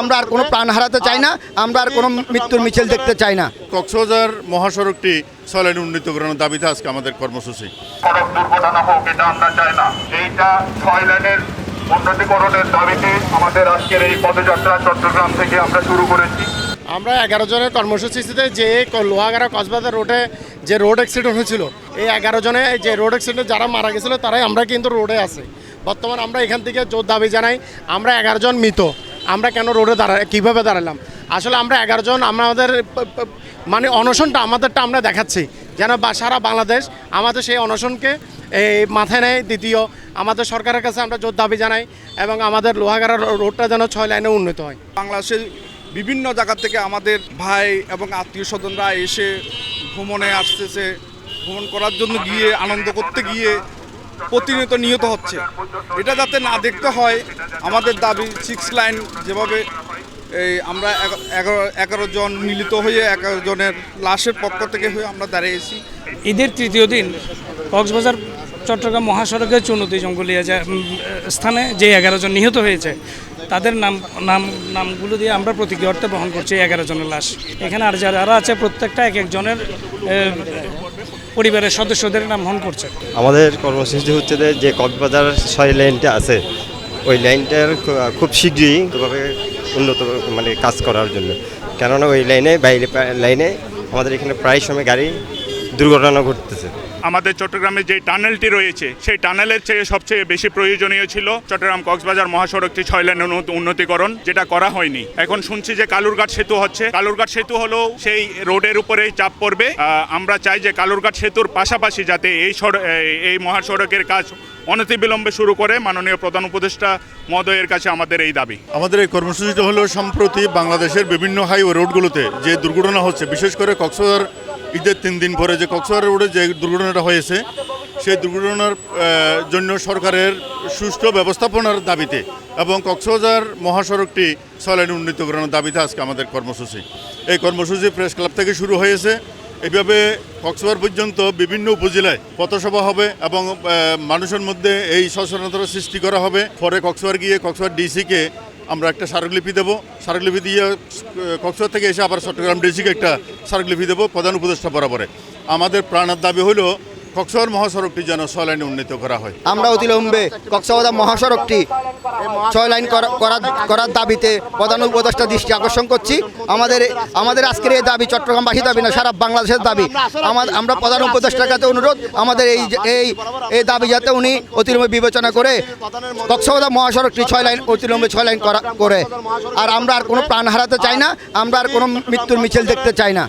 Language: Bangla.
আমরা আর কোনো প্রাণ হারাতে চাই না আমরা আর কোনো মৃত্যুর মিছিল দেখতে চাই না। কক্সবাজার মহাসড়কটি ছয় লেন উন্নীত করানোর দাবিতে আজকে আমাদের কর্মসূচি। সড়ক দুর্ঘটনা হোক এটা আমরা চাই না। এইটা ছয় লেনের উন্নতিকরণের দাবিতে আমাদের আজকের এই পদযাত্রা চট্টগ্রাম থেকে আমরা শুরু করেছি। আমরা এগারো জনের কর্মসূচিতে যে লোহাগাড়া কসবাজার রোডে যে রোড অ্যাক্সিডেন্ট হয়েছিল এই এগারো জনে যে রোড অ্যাক্সিডেন্টে যারা মারা গেছিল তারাই আমরা কিন্তু রোডে আছে। বর্তমান আমরা এখান থেকে জোর দাবি জানাই আমরা এগারো জন মৃত। আমরা কেন রোডে দাঁড়া, কীভাবে দাঁড়ালাম? আসলে আমরা এগারো জন, আমাদের মানে অনশনটা আমাদেরটা আমরা দেখাচ্ছি। যেন বা, সারা বাংলাদেশ আমাদের সেই অনশনকে এই মাথায় নেয়। দ্বিতীয়, আমাদের সরকারের কাছে আমরা জোর দাবি জানাই এবং আমাদের লোহাগাড়া রোডটা যেন ছয় লাইনে উন্নত হয়। বাংলাদেশের বিভিন্ন জায়গা থেকে আমাদের ভাই এবং আত্মীয় স্বজনরা এসে ভ্রমণে আসতেছে। ভ্রমণ করার জন্য গিয়ে, আনন্দ করতে গিয়ে প্রতিনিয়ত নিহত হচ্ছে। এটা যাতে না দেখতে হয়, আমাদের দাবি সিক্স লাইন যেভাবে এই আমরা এগা- এগারো এগারো জন মিলিত হয়ে, এগারো জনের লাশের পক্ষ থেকে হয়ে আমরা দাঁড়িয়েছি ঈদের তৃতীয় দিন কক্সবাজার, চট্টগ্রাম মহাসড়কের চুনতি জঙ্গলিয়া যা- স্থানে যে এগারো জন নিহত হয়েছে, তাদের নাম নাম, নামগুলো দিয়ে আমরা প্রতীকী অর্থে বহন করছি এগারো জনের লাশ। এখানে আর যারা আছে, প্রত্যেকটা এক একজনের পরিবারের সদস্যদের নাম হন করছে? আমাদের কর্মসূচি হচ্ছে যে কক্সবাজার ছয় লাইনটা আছে, ওই লাইনটার খুব শীঘ্রই উন্নত মানে কাজ করার জন্য। কেননা ওই লাইনে বাইরে লাইনে আমাদের এখানে প্রায় সময় গাড়ি দুর্ঘটনা ঘটতেছে। আমাদের চট্টগ্রামে যে টানেলটি রয়েছে, সেই টানেলের চেয়ে সবচেয়ে বেশি প্রয়োজনীয় ছিল চট্টগ্রাম কক্সবাজার মহাসড়কটি ছয় লেন উন্নত- উন্নতিকরণ, যেটা করা হয়নি। এখন শুনছি যে কালুরঘাট সেতু হচ্ছে। কালুরঘাট সেতু হলেও সেই রোডের উপরেই চাপ পড়বে। আমরা চাই যে কালুরঘাট সেতুর পাশাপাশি যাতে এই- এই মহাসড়কের কাজ অনতিবিলম্বে শুরু করে, মাননীয় প্রধান উপদেষ্টা মহোদয়ের কাছে আমাদের এই দাবি। আমাদের এই কর্মসূচিটা হলো, সম্প্রতি বাংলাদেশের বিভিন্ন হাইওয়ে রোডগুলোতে যে দুর্ঘটনা হচ্ছে, বিশেষ করে কক্সবাজার ঈদের তিন দিন পরে যে কক্সবাজার রোডে যে দুর্ঘটনাটা হয়েছে, সেই দুর্ঘটনার জন্য সরকারের সুষ্ঠু ব্যবস্থাপনার দাবিতে এবং কক্সবাজার মহাসড়কটি ছয়লাইন উন্নীত করানোর দাবিতে আজকে আমাদের কর্মসূচি। এই কর্মসূচি প্রেস ক্লাব থেকে শুরু হয়েছে। এইভাবে কক্সবাজার পর্যন্ত বিভিন্ন উপজেলায় পথসভা হবে এবং মানুষের মধ্যে এই সচেতনতার সৃষ্টি করা হবে। পরে কক্সবাজার গিয়ে কক্সবাজার ডিসিকে আমরা একটা স্মারকলিপি দেবো। স্মারকলিপি দিয়ে কক্সবাজার থেকে এসে আবার চট্টগ্রাম ডিসিকে একটা স্মারকলিপি দেবো প্রধান উপদেষ্টা বরাবরে। আমাদের প্রাণের দাবি হলো কক্সবাজার মহাসড়কটি যেন ছয় লাইনে উন্নীত করা হয়। আমরা অতিলম্বে কক্সবাজার মহাসড়কটি ছয় লাইন করা- করার দাবিতে প্রধান উপদেষ্টা দৃষ্টি আকর্ষণ করছি। আমাদের আমাদের আজকের এই দাবি চট্টগ্রামবাসী দাবি না, সারা বাংলাদেশের দাবি। আমার আমরা প্রধান উপদেষ্টার কাছে অনুরোধ, আমাদের এই এই এই দাবি যাতে উনি অতিলম্বে বিবেচনা করে কক্সবাজার মহাসড়কটি ছয় লাইন অতিলম্বে ছয় লাইন করা করে। আর আমরা আর কোনো প্রাণ হারাতে চাই না, আমরা আর কোনো মৃত্যুর মিছিল দেখতে চাই না।